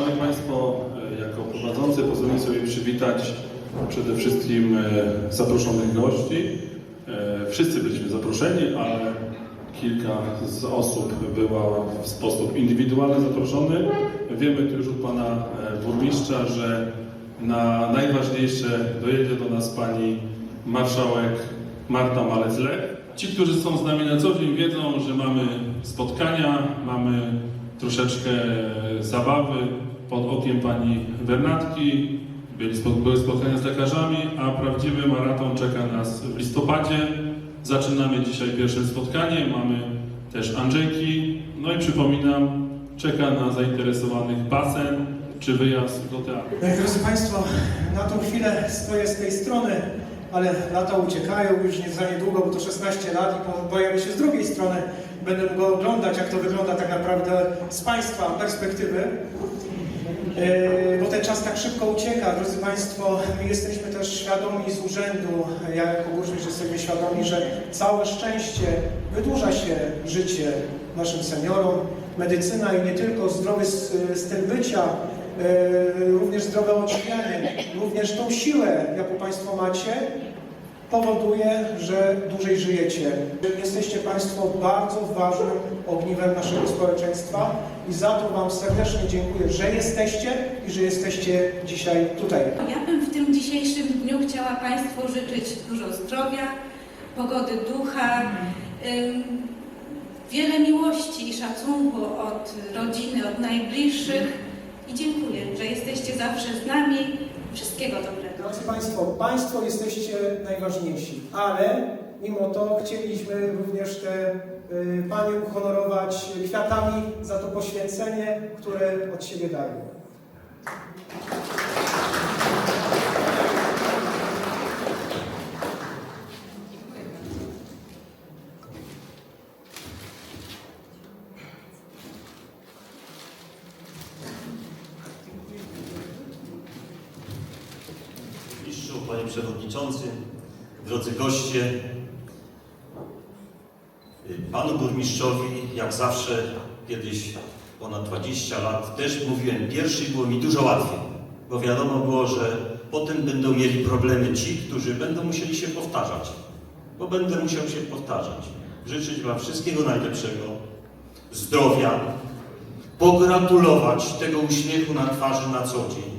Szanowni Państwo, e, jako prowadzący pozwolę sobie przywitać przede wszystkim e, zaproszonych gości. E, Wszyscy byliśmy zaproszeni, ale kilka z osób była w sposób indywidualny zaproszony. Wiemy tu już od Pana Burmistrza, że na najważniejsze dojedzie do nas Pani Marszałek Marta Malec-Lech. Ci, którzy są z nami na co dzień wiedzą, że mamy spotkania, mamy troszeczkę zabawy pod okiem pani Wernatki. Byli, spotkania z lekarzami, a prawdziwy maraton czeka nas w listopadzie. Zaczynamy dzisiaj pierwsze spotkanie, mamy też Andrzejki. No i przypominam, czeka na zainteresowanych basen czy wyjazd do teatru. I drodzy Państwo, na tą chwilę stoję z tej strony, ale lata uciekają już nie za niedługo, bo to 16 lat i pojawię się z drugiej strony. Będę go oglądać, jak to wygląda tak naprawdę z Państwa perspektywy. Yy, Bo ten czas tak szybko ucieka, drodzy Państwo, my jesteśmy też świadomi z urzędu, ja jako burmistrz jesteśmy świadomi, że całe szczęście wydłuża się życie naszym seniorom. Medycyna i nie tylko zdrowy styl bycia, yy, również zdrowe odżywianie, również tą siłę, jaką Państwo macie, powoduje, że dłużej żyjecie. Jesteście Państwo bardzo ważnym ogniwem naszego społeczeństwa i za to Wam serdecznie dziękuję, że jesteście i że jesteście dzisiaj tutaj. Ja bym w tym dzisiejszym dniu chciała Państwu życzyć dużo zdrowia, pogody ducha, wiele miłości i szacunku od rodziny, od najbliższych i dziękuję, że jesteście zawsze z nami. Wszystkiego dobrego. Drodzy Państwo, Państwo jesteście najważniejsi, ale mimo to chcieliśmy również te y, Panie uhonorować kwiatami za to poświęcenie, które od siebie dają. Mistrzu, Panie Przewodniczący, drodzy goście, Panu Burmistrzowi, jak zawsze, kiedyś ponad 20 lat, też mówiłem pierwszy było mi dużo łatwiej, bo wiadomo było, że potem będą mieli problemy ci, którzy będą musieli się powtarzać, bo będę musiał się powtarzać. Życzyć Wam wszystkiego najlepszego, zdrowia, pogratulować tego uśmiechu na twarzy na co dzień,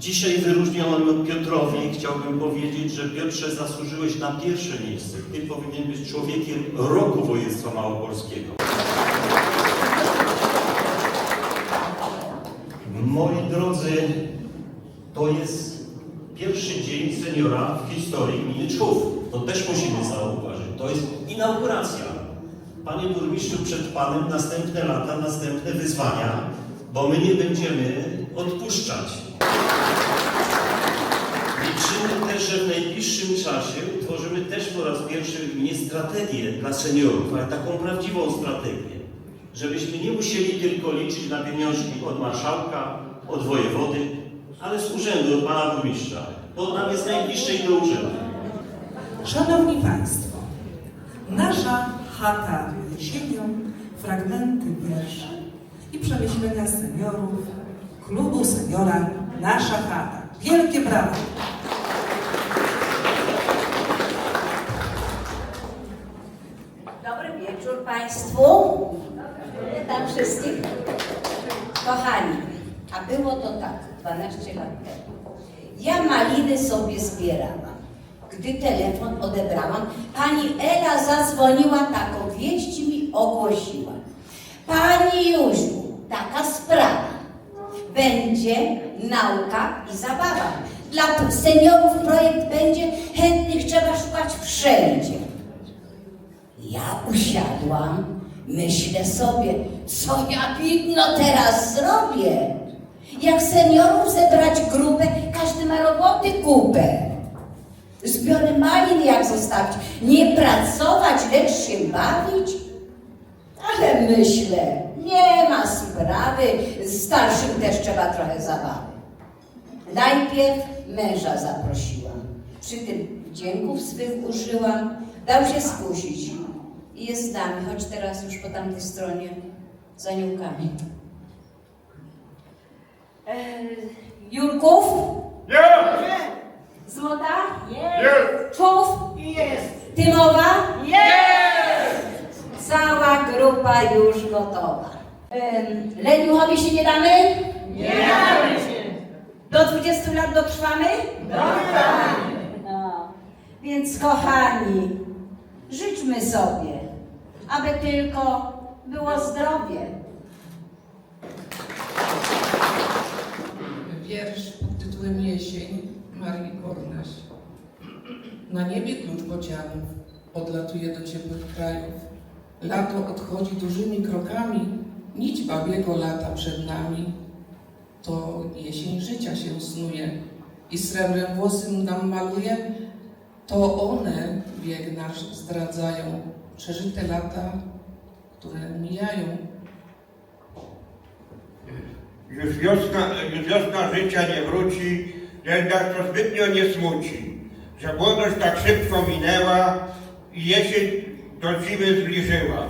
Dzisiaj wyróżniono Piotrowi chciałbym powiedzieć, że Piotrze zasłużyłeś na pierwsze miejsce. Ty powinien być człowiekiem roku województwa małopolskiego. Moi drodzy, to jest pierwszy dzień seniora w historii gminy Czchów. To też musimy zauważyć. To jest inauguracja. Panie burmistrzu, przed Panem następne lata, następne wyzwania, bo my nie będziemy odpuszczać. Że w najbliższym czasie utworzymy też po raz pierwszy w strategię dla seniorów, ale taką prawdziwą strategię. Żebyśmy nie musieli tylko liczyć na pieniążki od marszałka, od wojewody, ale z urzędu, od pana burmistrza, bo nam jest najbliższej do urzędu. Szanowni Państwo, nasza chata jesienią, fragmenty wierszy i przemyślenia seniorów, klubu seniora Nasza chata. Wielkie brawa! Państwu. Witam wszystkich. Kochani, a było to tak 12 lat temu. Ja maliny sobie zbierałam. Gdy telefon odebrałam, pani Ela zadzwoniła, taką wieść mi ogłosiła. Pani Józiu, taka sprawa. Będzie nauka i zabawa. Dla seniorów projekt będzie, chętnych trzeba szukać wszędzie. Ja usiadłam, myślę sobie, co ja widno teraz zrobię. Jak seniorów zebrać grupę, każdy ma roboty kupę. Zbiory malin jak zostawić, nie pracować, lecz się bawić. Ale myślę, nie ma sprawy, starszym też trzeba trochę zabawy. Najpierw męża zaprosiłam. Przy tym dzięków swych użyłam. Dał się skusić. I jest z nami, choć teraz już po tamtej stronie za niułkami. E, Jurków? Jest! Złota? Jest! Czów? Jest! Tymowa? Jest! Cała grupa już gotowa. Em, Leniuchowi się nie damy? Nie damy się. Do 20 lat dotrwamy? Dotrwamy. No. Więc kochani, życzmy sobie, aby tylko było zdrowie. Wiersz pod tytułem Jesień Marii Kornaś. Na niebie klucz bocianów odlatuje do ciepłych krajów. Lato odchodzi dużymi krokami, nić babiego lata przed nami. To jesień życia się snuje i srebrem włosy nam maluje. To one bieg nasz zdradzają, przeżyte lata, które mijają. Już wiosna, już wiosna życia nie wróci, nas to zbytnio nie smuci, że młodość tak szybko minęła i jesień do zimy zbliżyła.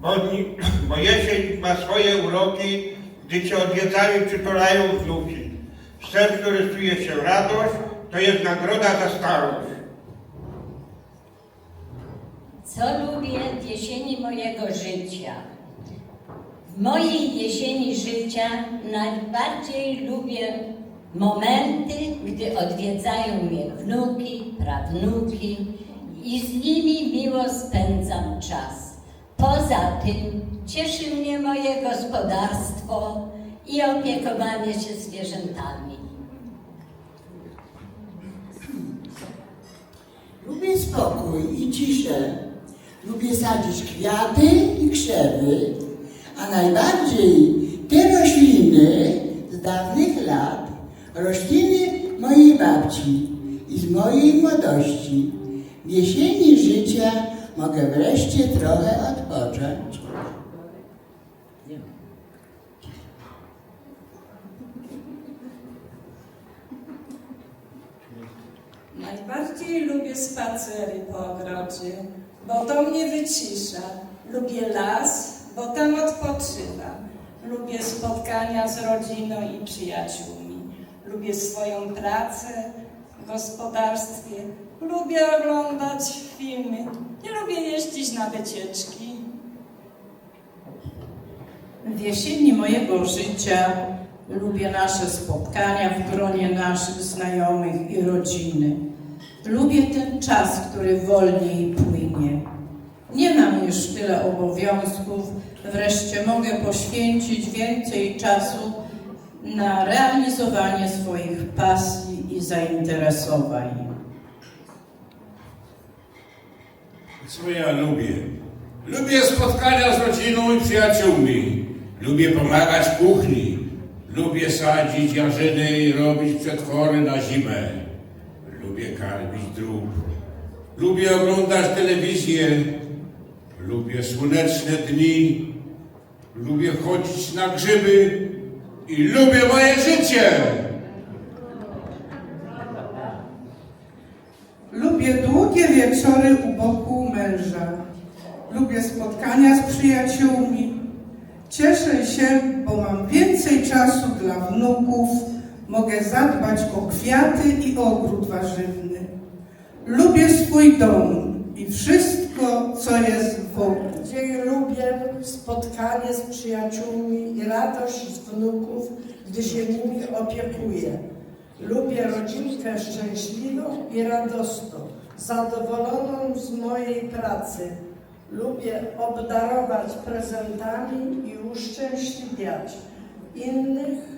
Bo, bo jesień ma swoje uroki, gdy cię odwiedzają przytulają wnuki. W sercu rysuje się radość, to jest nagroda za starość. Co lubię w jesieni mojego życia? W mojej jesieni życia najbardziej lubię momenty, gdy odwiedzają mnie wnuki, prawnuki i z nimi miło spędzam czas. Poza tym cieszy mnie moje gospodarstwo i opiekowanie się zwierzętami. Lubię spokój i ciszę. Lubię sadzić kwiaty i krzewy, a najbardziej te rośliny z dawnych lat, rośliny mojej babci i z mojej młodości. W jesieni życia mogę wreszcie trochę odpocząć. Najbardziej lubię spacery po ogrodzie, bo to mnie wycisza. Lubię las, bo tam odpoczywam. Lubię spotkania z rodziną i przyjaciółmi. Lubię swoją pracę w gospodarstwie. Lubię oglądać filmy. Nie lubię jeździć na wycieczki. W jesieni mojego życia lubię nasze spotkania w gronie naszych znajomych i rodziny. Lubię ten czas, który wolniej płynie. Nie mam już tyle obowiązków, wreszcie mogę poświęcić więcej czasu na realizowanie swoich pasji i zainteresowań. Co ja lubię? Lubię spotkania z rodziną i przyjaciółmi. Lubię pomagać kuchni. Lubię sadzić jarzyny i robić przetwory na zimę. Lubię karmić drób. Lubię oglądać telewizję. Lubię słoneczne dni. Lubię chodzić na grzyby. I lubię moje życie! Lubię długie wieczory u boku męża. Lubię spotkania z przyjaciółmi. Cieszę się, bo mam więcej czasu dla wnuków. Mogę zadbać o kwiaty i ogród warzywny. Lubię swój dom i wszystko, co jest wokół. Gdzie lubię spotkanie z przyjaciółmi i radość z wnuków, gdy się nimi opiekuję. Lubię rodzinkę szczęśliwą i radosną, zadowoloną z mojej pracy. Lubię obdarować prezentami i uszczęśliwiać innych,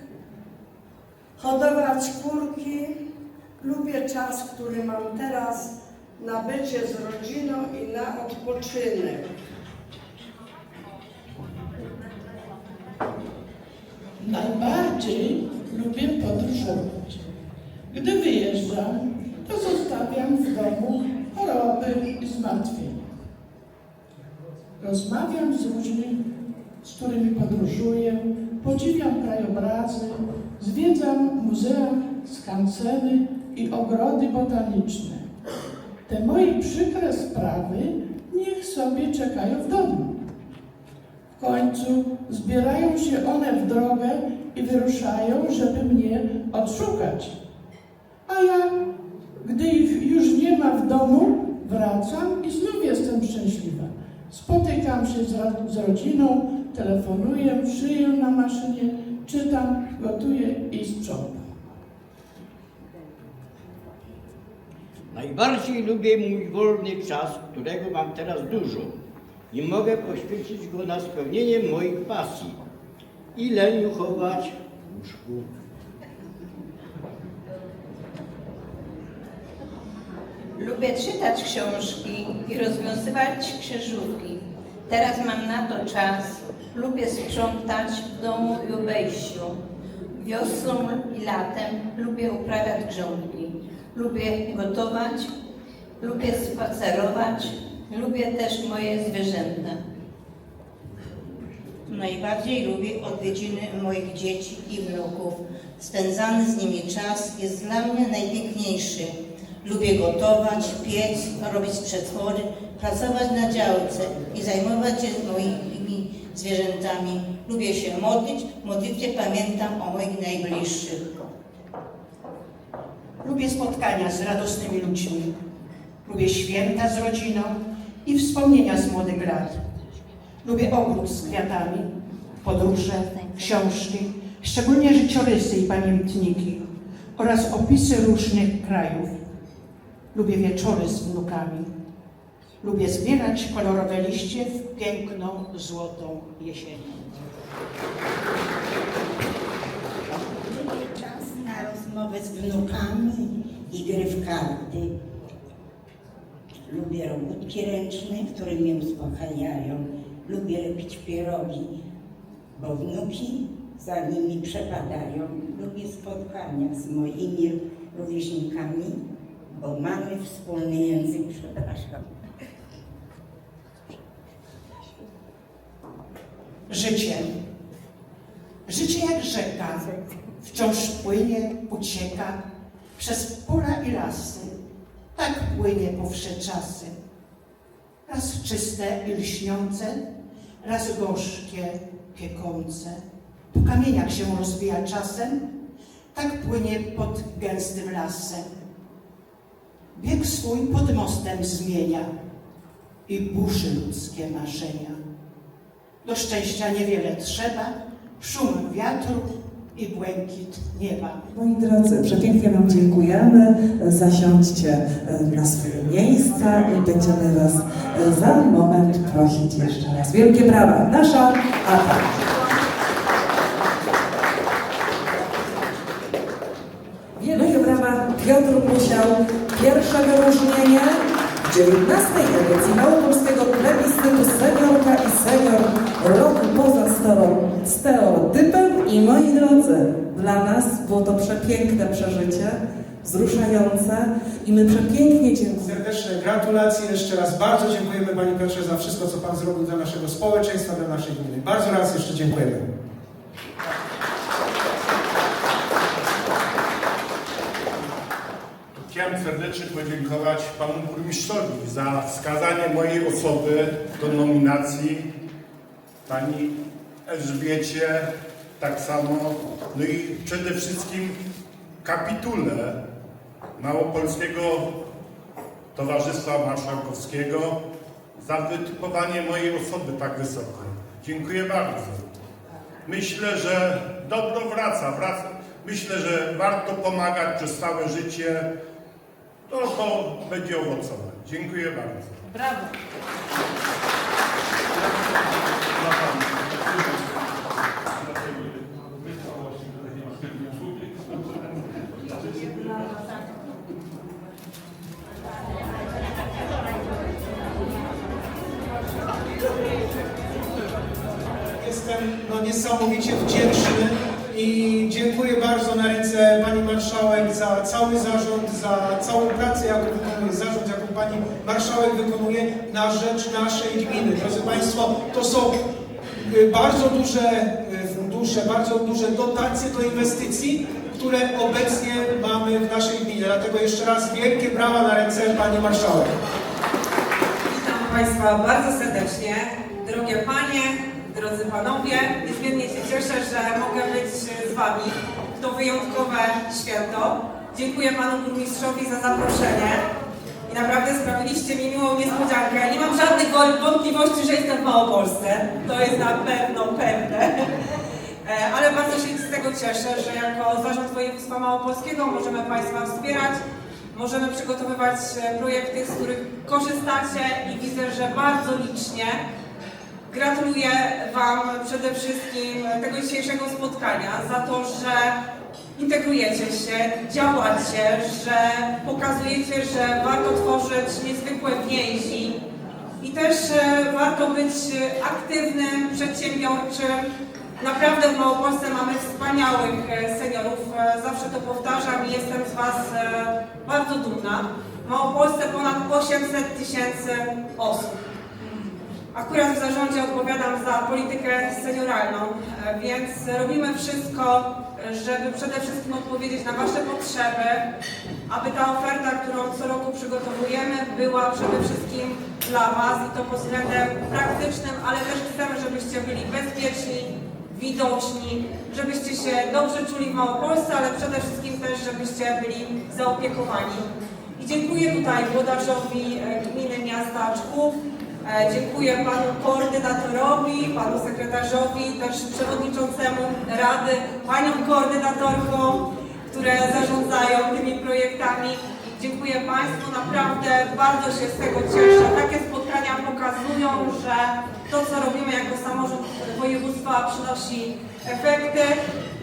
hodować kurki. Lubię czas, który mam teraz na bycie z rodziną i na odpoczynek. Najbardziej lubię podróżować. Gdy wyjeżdżam, to zostawiam w domu choroby i zmartwienia. Rozmawiam z ludźmi, z którymi podróżuję, podziwiam krajobrazy, zwiedzam muzea, skanseny i ogrody botaniczne. Te moje przykre sprawy niech sobie czekają w domu. W końcu zbierają się one w drogę i wyruszają, żeby mnie odszukać. A ja, gdy ich już nie ma w domu, wracam i znów jestem szczęśliwa. Spotykam się z, z rodziną, telefonuję, szyję na maszynie, czytam, gotuję i sprzątam. Najbardziej lubię mój wolny czas, którego mam teraz dużo i mogę poświęcić go na spełnienie moich pasji i leniuchować w łóżku. Lubię czytać książki i rozwiązywać krzyżówki. Teraz mam na to czas. Lubię sprzątać w domu i obejściu. Wiosną i latem lubię uprawiać grządki. Lubię gotować, lubię spacerować, lubię też moje zwierzęta. Najbardziej lubię odwiedziny moich dzieci i wnuków. Spędzany z nimi czas jest dla mnie najpiękniejszy. Lubię gotować, piec, robić przetwory, pracować na działce i zajmować się moimi zwierzętami. Lubię się modlić, w modlitwie pamiętam o moich najbliższych. Lubię spotkania z radosnymi ludźmi. Lubię święta z rodziną i wspomnienia z młodych lat. Lubię ogród z kwiatami, podróże, książki, szczególnie życiorysy i pamiętniki oraz opisy różnych krajów. Lubię wieczory z wnukami. Lubię zbierać kolorowe liście w piękną, złotą jesienią. Czas na rozmowę z wnukami i gry w karty. Lubię robótki ręczne, które mnie uspokajają. Lubię lepić pierogi, bo wnuki za nimi przepadają. Lubię spotkania z moimi rówieśnikami, bo mamy wspólny język. Przepraszam. Życie. Życie jak rzeka, wciąż płynie, ucieka przez pola i lasy. Tak płynie po wsze czasy. Raz czyste i lśniące, raz gorzkie, piekące. Po kamieniach się rozbija czasem, tak płynie pod gęstym lasem. Bieg swój pod mostem zmienia i burzy ludzkie marzenia. Do szczęścia niewiele trzeba, szum wiatru i błękit nieba. Moi drodzy, przepięknie Wam dziękujemy. Zasiądźcie e, na swoje miejsca i będziemy Was e, za moment prosić jeszcze raz. Wielkie brawa. Nasza Ata. Wielkie brawa. Piotr Musiał. Pierwsze wyróżnienie w 19. edycji Małopolskiego plebiscytu Seniorka i Senior Roku poza stereotypem. I moi drodzy, dla nas było to przepiękne przeżycie, wzruszające i my przepięknie dziękujemy. Serdeczne gratulacje. Jeszcze raz bardzo dziękujemy Panie Piotrze za wszystko, co Pan zrobił dla naszego społeczeństwa, dla naszej gminy. Bardzo raz jeszcze dziękujemy. Chciałem serdecznie podziękować panu burmistrzowi za wskazanie mojej osoby do nominacji, pani Elżbiecie tak samo, no i przede wszystkim kapitule Małopolskiego Towarzystwa Marszałkowskiego za wytypowanie mojej osoby tak wysoko. Dziękuję bardzo. Myślę, że dobro wraca, wraca. Myślę, że warto pomagać przez całe życie. To, to będzie owocować. Dziękuję bardzo. Brawo! Jestem no, niesamowicie wdzięczny i dziękuję bardzo na ręce Pani Marszałek za cały zarząd, za całą pracę, jaką Pani Marszałek wykonuje na rzecz naszej gminy. Drodzy Państwo, to są y, bardzo duże y, fundusze, bardzo duże dotacje do inwestycji, które obecnie mamy w naszej gminie. Dlatego jeszcze raz wielkie brawa na ręce Pani Marszałek. Witam Państwa bardzo serdecznie. Drogie Panie, drodzy panowie. Niezmiernie się cieszę, że mogę być z wami w to wyjątkowe święto. Dziękuję panu burmistrzowi za zaproszenie i naprawdę sprawiliście mi miłą niespodziankę. Nie mam żadnych wo- wątpliwości, że jestem w Małopolsce. To jest na pewno pewne. E, Ale bardzo się z tego cieszę, że jako Zarząd Województwa Małopolskiego możemy Państwa wspierać, możemy przygotowywać e, projekty, z których korzystacie i widzę, że bardzo licznie. Gratuluję Wam przede wszystkim tego dzisiejszego spotkania za to, że integrujecie się, działacie, że pokazujecie, że warto tworzyć niezwykłe więzi i też e, warto być aktywnym, przedsiębiorczym. Naprawdę w Małopolsce mamy wspaniałych e, seniorów, e, zawsze to powtarzam i jestem z Was bardzo dumna. W Małopolsce ponad 800 tysięcy osób. Akurat w zarządzie odpowiadam za politykę senioralną, e, więc robimy wszystko, żeby przede wszystkim odpowiedzieć na Wasze potrzeby, aby ta oferta, którą co roku przygotowujemy, była przede wszystkim dla Was i to pod względem praktycznym, ale też chcemy, żebyście byli bezpieczni, widoczni, żebyście się dobrze czuli w Małopolsce, ale przede wszystkim też, żebyście byli zaopiekowani. I dziękuję tutaj włodarzowi e, gminy miasta Czchów, E, Dziękuję panu koordynatorowi, panu sekretarzowi, też przewodniczącemu rady, paniom koordynatorkom, które zarządzają tymi projektami. Dziękuję Państwu, naprawdę bardzo się z tego cieszę. Takie spotkania pokazują, że to, co robimy jako samorząd województwa przynosi efekty.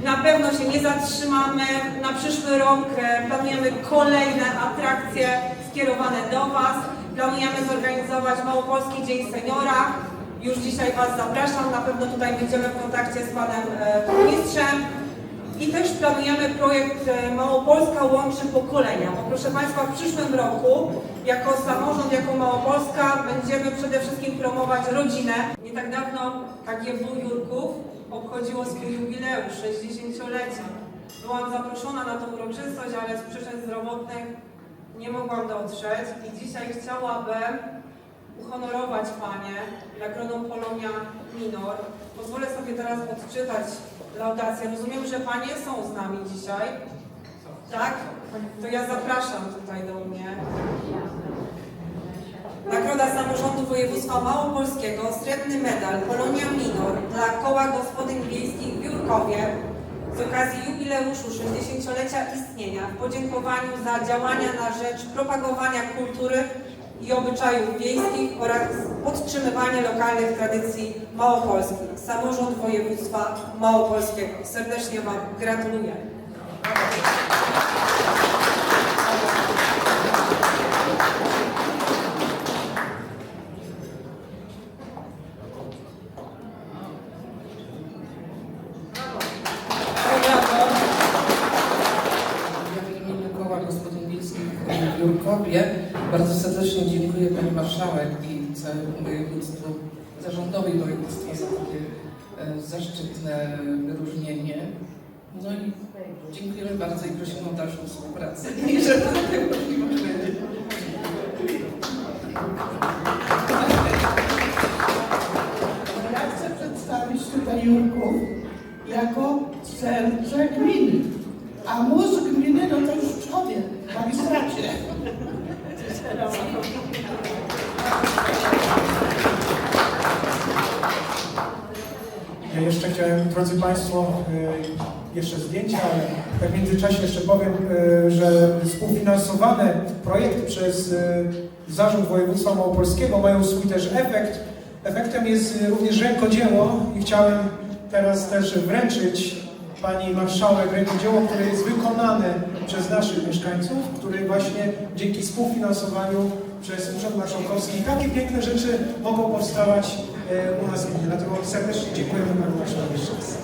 Na pewno się nie zatrzymamy. Na przyszły rok e, planujemy kolejne atrakcje skierowane do Was. Planujemy zorganizować Małopolski Dzień Seniora. Już dzisiaj Was zapraszam, na pewno tutaj będziemy w kontakcie z Panem e, Burmistrzem. I też planujemy projekt e, Małopolska łączy pokolenia. Bo proszę Państwa, w przyszłym roku jako samorząd, jako Małopolska będziemy przede wszystkim promować rodzinę. Nie tak dawno KGW Jurków obchodziło swój jubileusz, 60-lecie. Byłam zaproszona na tą uroczystość, ale z przyczyn zdrowotnych nie mogłam dotrzeć i dzisiaj chciałabym uhonorować Panie nagrodą Polonia Minor. Pozwolę sobie teraz odczytać laudację. Rozumiem, że Panie są z nami dzisiaj. Tak? To ja zapraszam tutaj do mnie. Nagroda Samorządu Województwa Małopolskiego, srebrny medal Polonia Minor dla Koła Gospodyń Wiejskich w Jurkowie z okazji jubileuszu 60-lecia istnienia w podziękowaniu za działania na rzecz propagowania kultury i obyczajów wiejskich oraz podtrzymywanie lokalnych tradycji małopolskich. Samorząd Województwa Małopolskiego. Serdecznie Wam gratuluję. Brawo. Ja w imieniu Koła Gospodyń Wiejskich w Jurkowie bardzo serdecznie dziękuję Pani Marszałek i całemu województwu, zarządowi e, zaszczytne wyróżnienie. No i dziękujemy bardzo i prosimy o dalszą współpracę. I możliwość będzie. Ja chcę przedstawić tutaj Jurków jako serce gminy. A mózg gminy no to już człowiek, w magistracie. Ja jeszcze chciałem, drodzy Państwo, e, jeszcze zdjęcia, ale tak w międzyczasie jeszcze powiem, e, że współfinansowane projekty przez e, Zarząd Województwa Małopolskiego mają swój też efekt. Efektem jest również rękodzieło i chciałem teraz też wręczyć Pani Marszałek rękodzieło, które jest wykonane przez naszych mieszkańców, które właśnie dzięki współfinansowaniu przez Urząd Marszałkowski takie piękne rzeczy mogą powstawać e, u nas w gminie. Dlatego serdecznie dziękujemy Pani Marszałek jeszcze raz.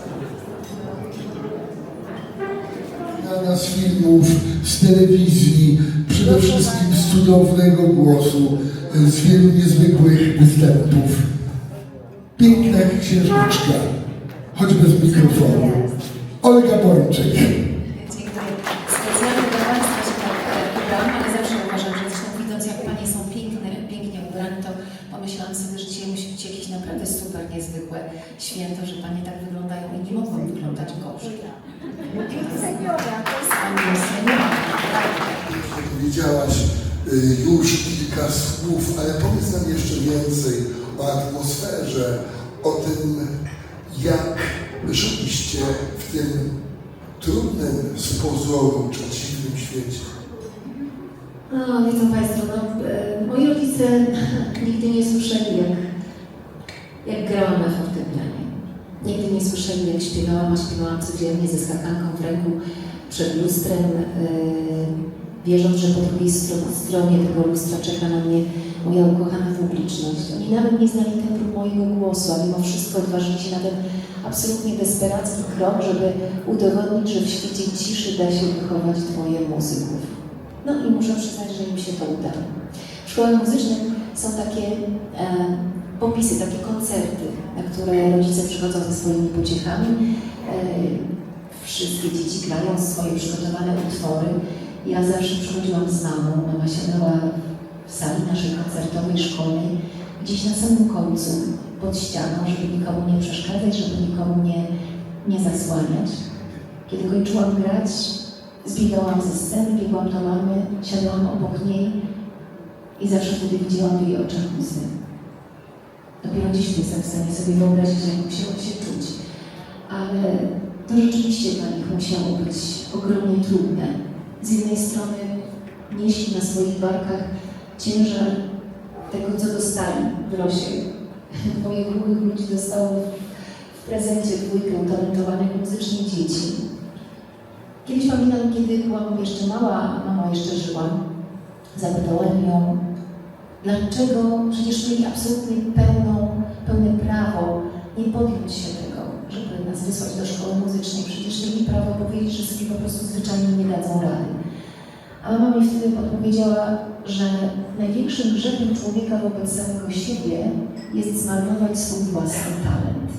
na nas filmów z telewizji, przede wszystkim z cudownego głosu, z wielu niezwykłych występów. Piękna księżniczka, choć bez mikrofonu. Olga Bączek. Dziękuję. Specjalnie dla Państwa się tak e, ubrałam, ale zawsze uważam, że zresztą widząc jak Panie są piękne, pięknie ubrane, to pomyślałam sobie, że dzisiaj musi być jakiś naprawdę super, niezwykłe święto, że Panie tak wyglądają i nie mogą wyglądać gorzej. Seniora, to jest Pani seniora. Powiedziałaś y, już kilka słów, ale powiedz nam jeszcze więcej o atmosferze, o tym, jak żyliście w tym trudnym z pozoru przeciwnym świecie. No, wiedzą Państwo, no, e, moi rodzice nigdy nie słyszeli, jak, jak grałam na fortepianie. Nigdy nie słyszeli, jak śpiewałam, a śpiewałam codziennie ze skakanką w ręku przed lustrem, e, wierząc, że po drugiej stro- stronie tego lustra czeka na mnie moja ukochana publiczność. Oni nawet nie znali tembru mojego głosu, a mimo wszystko odważyli się na ten absolutnie desperacki krok, żeby udowodnić, że w świecie ciszy da się wychować dwoje muzyków. No i muszę przyznać, że im się to udało. W szkołach muzycznych są takie e, popisy, takie koncerty, na które rodzice przychodzą ze swoimi pociechami. E, wszystkie dzieci grają swoje przygotowane utwory. Ja zawsze przychodziłam z mamą. Mama siadała w sali naszej koncertowej, szkolnej, gdzieś na samym końcu, pod ścianą, żeby nikomu nie przeszkadzać, żeby nikomu nie, nie zasłaniać. Kiedy kończyłam grać, zbiegałam ze sceny, biegłam do mamy, siadałam obok niej i zawsze wtedy widziałam w jej oczach łzy. Dopiero dziś jestem w stanie sobie wyobrazić, jak musiało się czuć. Ale to rzeczywiście dla nich musiało być ogromnie trudne. Z jednej strony nieśli na swoich barkach ciężar tego, co dostali w losie. Dwoje głuchych ludzi dostało w prezencie dwójkę utalentowanych muzycznie dzieci. Kiedyś pamiętam, kiedy byłam jeszcze mała, mama jeszcze żyła, zapytałem ją, dlaczego przecież mieli absolutnie pełną, pełne prawo nie podjąć się tego, żeby nas wysłać do szkoły muzycznej. Przecież mieli prawo powiedzieć, że sobie po prostu zwyczajnie nie dadzą rady. A mama mi wtedy odpowiedziała, że największym grzechem człowieka wobec samego siebie jest zmarnować swój własny talent.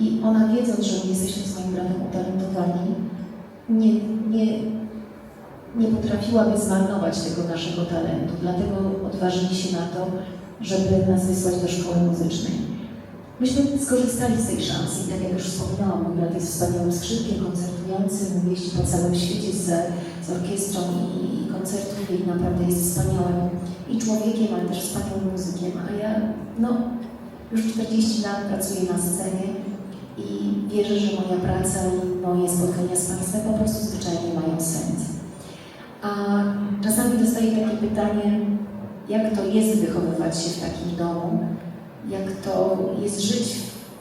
I ona wiedząc, że my jesteśmy z moim bratem utalentowani, nie, nie, nie potrafiłaby zmarnować tego naszego talentu. Dlatego odważyli się na to, żeby nas wysłać do szkoły muzycznej. Myśmy skorzystali z tej szansy tak jak już wspominałam, mój brat jest wspaniałym skrzypkiem koncertującym, jeździ po całym świecie z, z orkiestrą i, i koncertuje i naprawdę jest wspaniałym i człowiekiem, ale też wspaniałym muzykiem. A ja, no, już 40 lat pracuję na scenie i wierzę, że moja praca i moje spotkania z Państwem po prostu zwyczajnie mają sens. A czasami dostaję takie pytanie, jak to jest wychowywać się w takim domu, jak to jest żyć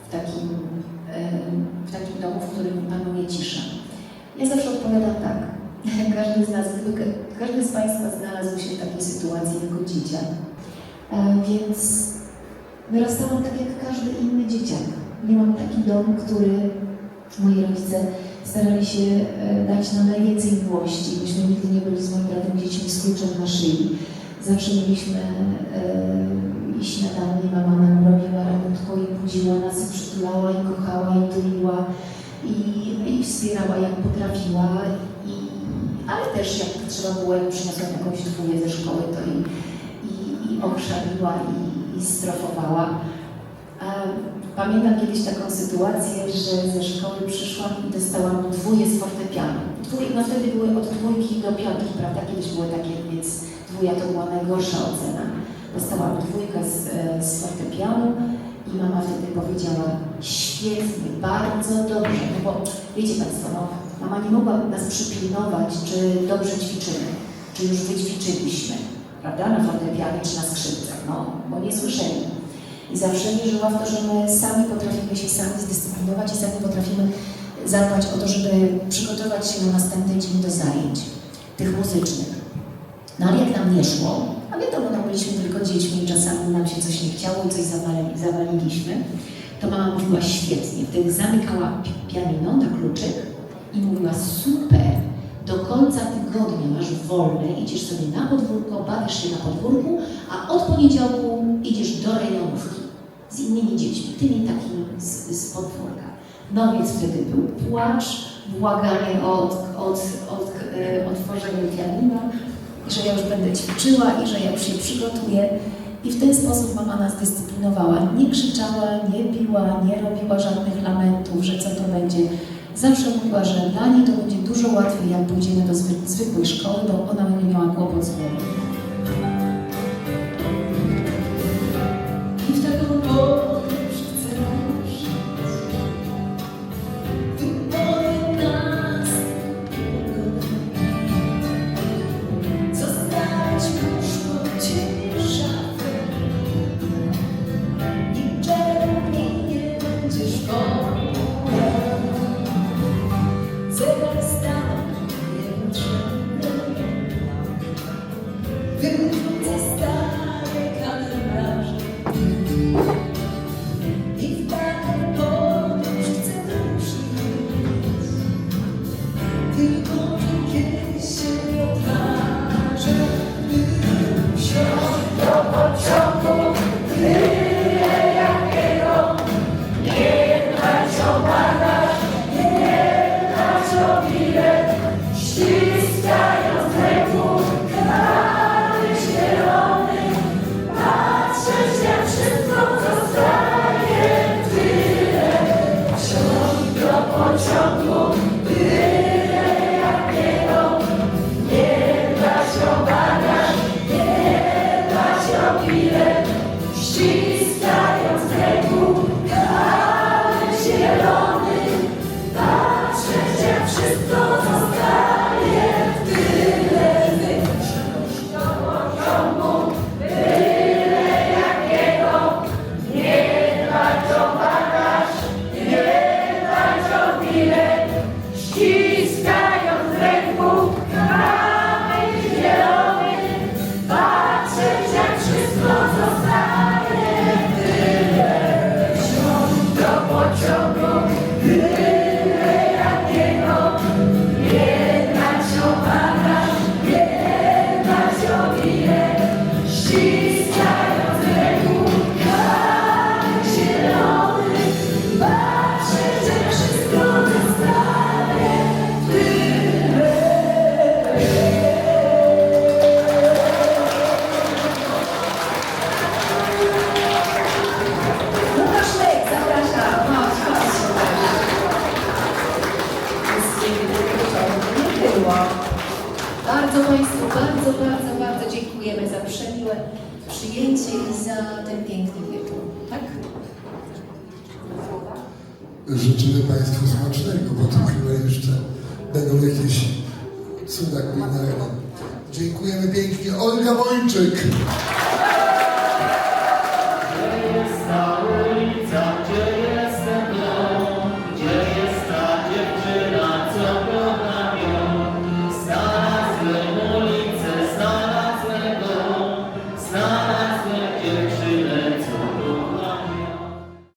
w takim, w takim domu, w którym panuje cisza. Ja zawsze odpowiadam tak. Każdy z nas, każdy z Państwa znalazł się w takiej sytuacji jako dzieciak. E, Więc wyrastałam tak jak każdy inny dzieciak. Miałam taki dom, który moi rodzice starali się e, dać nam najwięcej miłości. Myśmy nigdy nie byli z moim bratem dziećmi z kluczem na szyi. Zawsze mieliśmy e, i śniadanie, mama nam robiła rano i budziła nas i przytulała i kochała i tuliła i, i wspierała jak potrafiła. I, ale też jak trzeba było, jak przyniosłam jakąś dwóję ze szkoły, to i, i, i okrzaniła i, i strofowała. A pamiętam kiedyś taką sytuację, że ze szkoły przyszłam i dostałam dwóje z fortepianu. Dwóje, no wtedy były od dwójki do piątki, prawda? Kiedyś były takie, więc dwója to była najgorsza ocena. Dostałam dwójkę z, e, z fortepianu i mama wtedy powiedziała świetnie, bardzo dobrze, no bo wiecie Państwo, no, mama nie mogła nas przypilnować, czy dobrze ćwiczymy, czy już wyćwiczyliśmy, prawda, na fortepianie czy na skrzypcach, no, bo nie słyszeli. I zawsze wierzyła w to, że my sami potrafimy się sami zdyscyplinować i sami potrafimy zadbać o to, żeby przygotować się na następny dzień do zajęć, tych muzycznych. No ale jak nam nie szło, a wiadomo, no byliśmy tylko dziećmi czasami nam się coś nie chciało i coś zawali, zawaliliśmy, to mama mówiła świetnie. Wtedy zamykała pi- pianino na kluczyk i mówiła super, do końca tygodnia masz wolne, idziesz sobie na podwórko, bawisz się na podwórku, a od poniedziałku idziesz do rejonówki z innymi dziećmi, tymi takimi z, z. No więc wtedy był płacz, błaganie o od, od, od, e, otworzenie pianina, że ja już będę ćwiczyła i że ja już się przygotuję. I w ten sposób mama nas dyscyplinowała. Nie krzyczała, nie biła, nie robiła żadnych lamentów, że co to będzie. Zawsze mówiła, że dla niej to będzie dużo łatwiej, jak pójdziemy do zwy zwykłej szkoły, bo ona będzie miała kłopot z głową. Then